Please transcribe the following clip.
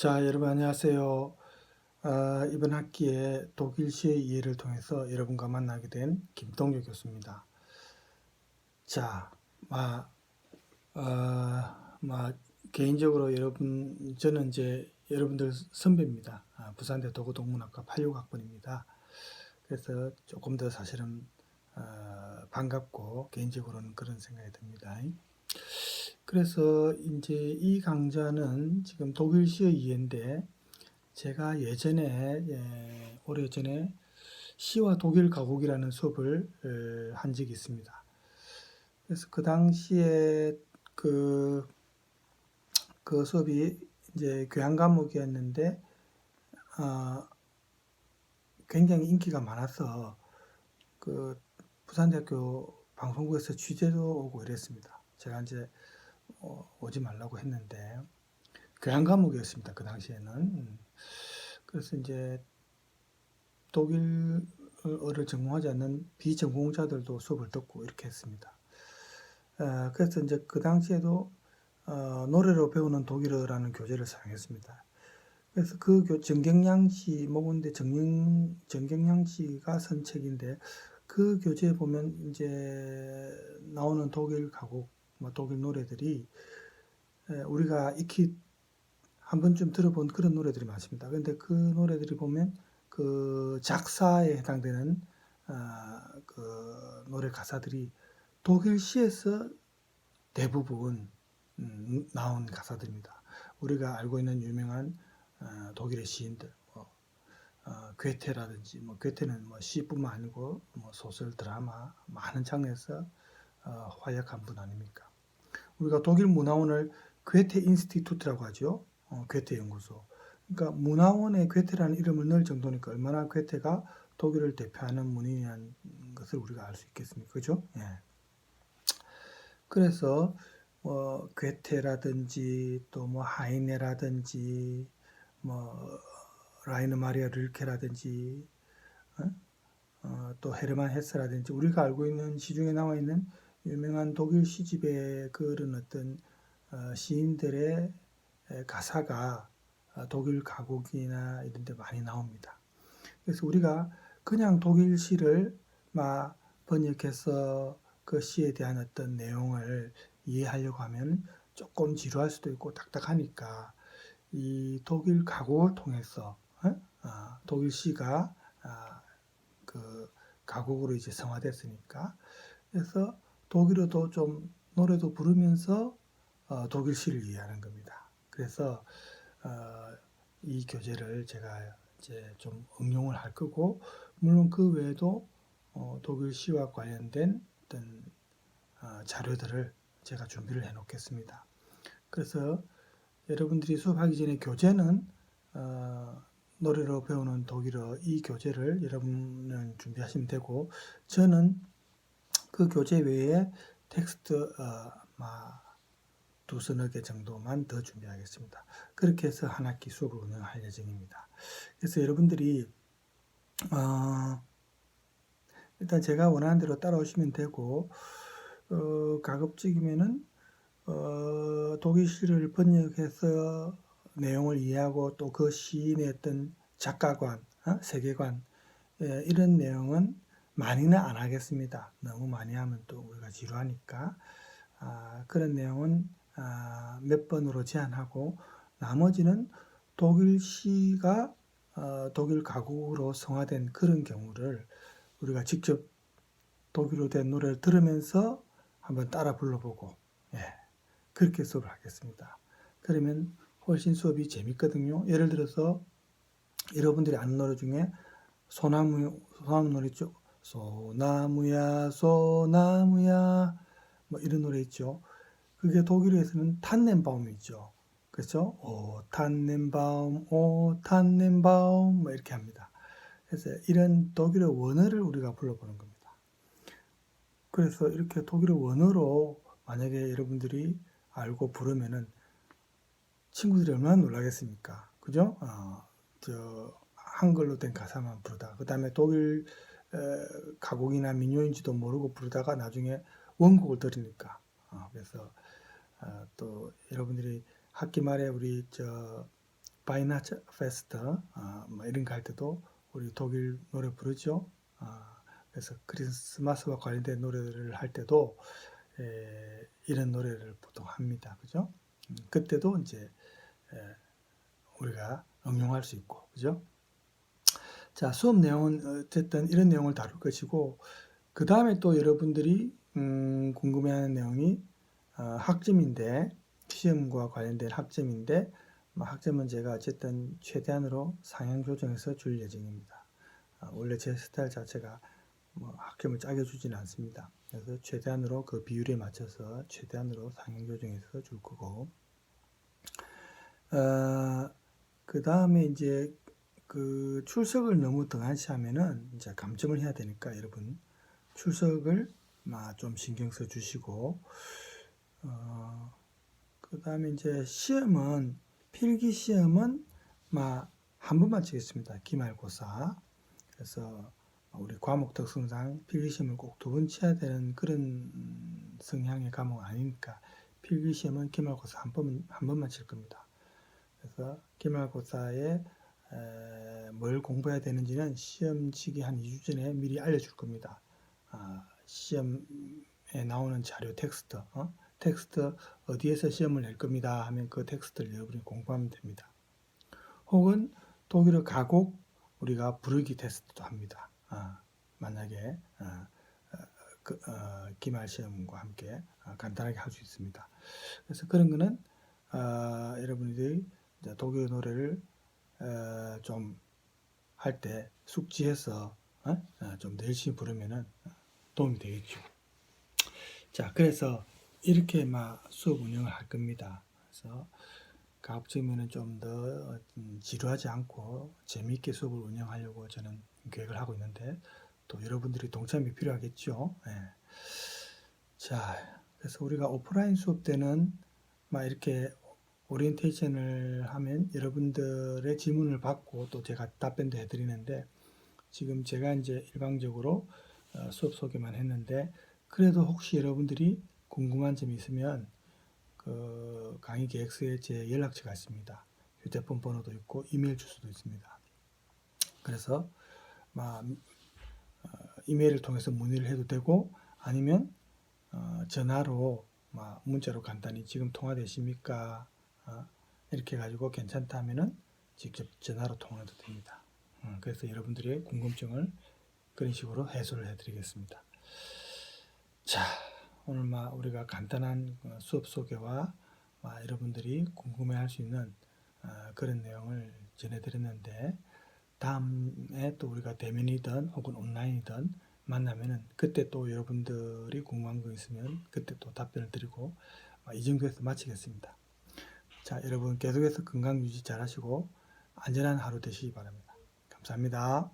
자, 여러분 안녕하세요. 아, 이번 학기에 독일시의 이해를 통해서 여러분과 만나게 된 김동규 교수입니다. 자, 마, 아, 마, 개인적으로 여러분, 저는 이제 여러분들 선배입니다. 아, 부산대 도구동문학과 86학번입니다. 그래서 조금 더 사실은 어, 반갑고 개인적으로는 그런 생각이 듭니다. 그래서 이제 이 강좌는 지금 독일시의 이해인데 제가 예전에 예, 오래전에 시와 독일 가곡이라는 수업을 에, 한 적이 있습니다. 그래서 그 당시에 그, 그 수업이 이제 교양 과목이었는데 어, 굉장히 인기가 많아서 그 부산대학교 방송국에서 취재도 오고 이랬습니다. 제가 이제 어, 오지 말라고 했는데 교양 과목이었습니다. 그 당시에는 음. 그래서 이제 독일어를 전공하지 않는 비전공자들도 수업을 듣고 이렇게 했습니다. 어, 그래서 이제 그 당시에도 어, 노래로 배우는 독일어라는 교재를 사용했습니다. 그래서 그 교, 정경양 씨, 뭐근데 정경, 정경양 씨가 쓴 책인데 그 교재에 보면 이제 나오는 독일 가곡, 뭐 독일 노래들이 에, 우리가 익히 한 번쯤 들어본 그런 노래들이 많습니다. 그런데 그 노래들이 보면 그 작사에 해당되는 아, 그 노래 가사들이 독일시에서 대부분 음, 나온 가사들입니다. 우리가 알고 있는 유명한 어, 독일의 시인들, 뭐, 어, 괴테라든지, 뭐 괴테는 뭐 시뿐만 아니고 뭐 소설, 드라마 많은 장르에서 어, 활약한 분 아닙니까? 우리가 독일 문화원을 괴테 인스티튜트라고 하죠. 어, 괴테 연구소. 그러니까 문화원에 괴테라는 이름을 넣을 정도니까 얼마나 괴테가 독일을 대표하는 문인이라는 것을 우리가 알 수 있겠습니까? 그죠? 예. 그래서 뭐 괴테라든지 또 뭐 하이네라든지 뭐 라이너 마리아 릴케라든지 어? 어, 또 헤르만 헤스라든지 우리가 알고 있는 시중에 나와 있는 유명한 독일 시집에 그런 어떤 어, 시인들의 가사가 어, 독일 가곡이나 이런 데 많이 나옵니다. 그래서 우리가 그냥 독일 시를 막 번역해서 그 시에 대한 어떤 내용을 이해하려고 하면 조금 지루할 수도 있고 딱딱하니까 이 독일 가곡을 통해서 어? 어, 독일 시가 아, 그 가곡으로 이제 성화됐으니까 그래서 독일어도 좀 노래도 부르면서 어, 독일 시를 이해하는 겁니다. 그래서 어, 이 교재를 제가 이제 좀 응용을 할 거고 물론 그 외에도 어, 독일 시와 관련된 어떤 어, 자료들을 제가 준비를 해 놓겠습니다. 그래서 여러분들이 수업하기 전에 교재는 어, 노래로 배우는 독일어 이 교재를 여러분은 준비하시면 되고 저는 그 교재 외에 텍스트 어, 두 서너 개 정도만 더 준비하겠습니다. 그렇게 해서 한 학기 수업을 운영할 예정입니다. 그래서 여러분들이 어, 일단 제가 원하는 대로 따라오시면 되고 어, 가급적이면은 어, 독일 시를 번역해서 내용을 이해하고 또 그 시인의 어떤 작가관, 어? 세계관 예, 이런 내용은 많이는 안 하겠습니다. 너무 많이 하면 또 우리가 지루하니까 아, 그런 내용은 아, 몇 번으로 제한하고 나머지는 독일 시가 어, 독일 가곡으로 성화된 그런 경우를 우리가 직접 독일어 된 노래를 들으면서 한번 따라 불러보고 예, 그렇게 수업을 하겠습니다. 그러면 훨씬 수업이 재밌거든요. 예를 들어서 여러분들이 아는 노래 중에 소나무 소나무 노래 있죠. 소나무야 소나무야 뭐 이런 노래 있죠. 그게 독일에서는 탄넨바움이죠. 그렇죠? 오 탄넨바움, 오 탄넨바움 뭐 이렇게 합니다. 그래서 이런 독일어 원어를 우리가 불러보는 겁니다. 그래서 이렇게 독일어 원어로 만약에 여러분들이 알고 부르면은 친구들이 얼마나 놀라겠습니까? 그죠? 어, 저 한글로 된 가사만 부르다가 그 다음에 독일 에, 가곡이나 민요인지도 모르고 부르다가 나중에 원곡을 들으니까 어, 그래서 어, 또 여러분들이 학기 말에 우리 저 바이나츠 페스트 아, 뭐 이런 거 할 때도 우리 독일 노래 부르죠. 아, 그래서 크리스마스와 관련된 노래를 할 때도 에, 이런 노래를 보통 합니다. 그죠? 음, 그때도 이제 에, 우리가 응용할 수 있고, 그죠? 자, 수업 내용은 어쨌든 이런 내용을 다룰 것이고, 그 다음에 또 여러분들이 음, 궁금해하는 내용이 어, 학점인데 시험과 관련된 학점인데 뭐 학점은 제가 어쨌든 최대한으로 상향 조정해서 줄 예정입니다. 아, 원래 제 스타일 자체가 뭐 학점을 짜게 주지는 않습니다. 그래서 최대한으로 그 비율에 맞춰서 최대한으로 상향 조정해서 줄 거고 어, 그 다음에 이제 그 출석을 너무 등한시하면은 이제 감점을 해야 되니까 여러분 출석을 막좀 신경 써 주시고 어, 그 다음에 이제 시험은 필기 시험은 막 한 번만 치겠습니다. 기말고사. 그래서 우리 과목 특성상 필기 시험을 꼭 두 번 쳐야 되는 그런 성향의 과목 아니니까 필기 시험은 기말고사 한 번, 한 번만 칠 겁니다. 그래서 기말고사에 에, 뭘 공부해야 되는지는 시험 치기 한 2주 전에 미리 알려줄 겁니다. 아, 시험에 나오는 자료 텍스트, 어? 텍스트 어디에서 시험을 낼 겁니다 하면 그 텍스트를 여러분이 공부하면 됩니다. 혹은 독일어 가곡 우리가 부르기 테스트도 합니다. 아, 만약에 어, 어, 그, 어, 기말 시험과 함께 어, 간단하게 할 수 있습니다. 그래서 그런 거는 어, 여러분들이 독일어 노래를 어, 좀 할 때 숙지해서 어? 어, 좀더 열심히 부르면은 도움이 되겠죠. 자, 그래서 이렇게 막 수업 운영을 할 겁니다. 그래서 가급적이면 좀 더 지루하지 않고 재미있게 수업을 운영하려고 저는 계획을 하고 있는데 또 여러분들이 동참이 필요하겠죠. 예. 자, 그래서 우리가 오프라인 수업 때는 막 이렇게 오리엔테이션을 하면 여러분들의 질문을 받고 또 제가 답변도 해드리는데 지금 제가 이제 일방적으로 어, 수업 소개만 했는데 그래도 혹시 여러분들이 궁금한 점이 있으면 그 강의 계획서에 제 연락처가 있습니다. 휴대폰 번호도 있고 이메일 주소도 있습니다. 그래서 막 어, 이메일을 통해서 문의를 해도 되고 아니면 어, 전화로 막 문자로 간단히 지금 통화 되십니까? 어, 이렇게 가지고 괜찮다면은 직접 전화로 통화도 됩니다. 음, 그래서 여러분들의 궁금증을 그런 식으로 해소를 해드리겠습니다. 자, 오늘 막 우리가 간단한 어, 수업 소개와 막 여러분들이 궁금해할 수 있는 어, 그런 내용을 전해드렸는데 다음에 또 우리가 대면이든 혹은 온라인이든 만나면은 그때 또 여러분들이 궁금한 거 있으면 그때 또 답변을 드리고 어, 이 정도에서 마치겠습니다. 자, 여러분 계속해서 건강 유지 잘 하시고 안전한 하루 되시기 바랍니다. 감사합니다.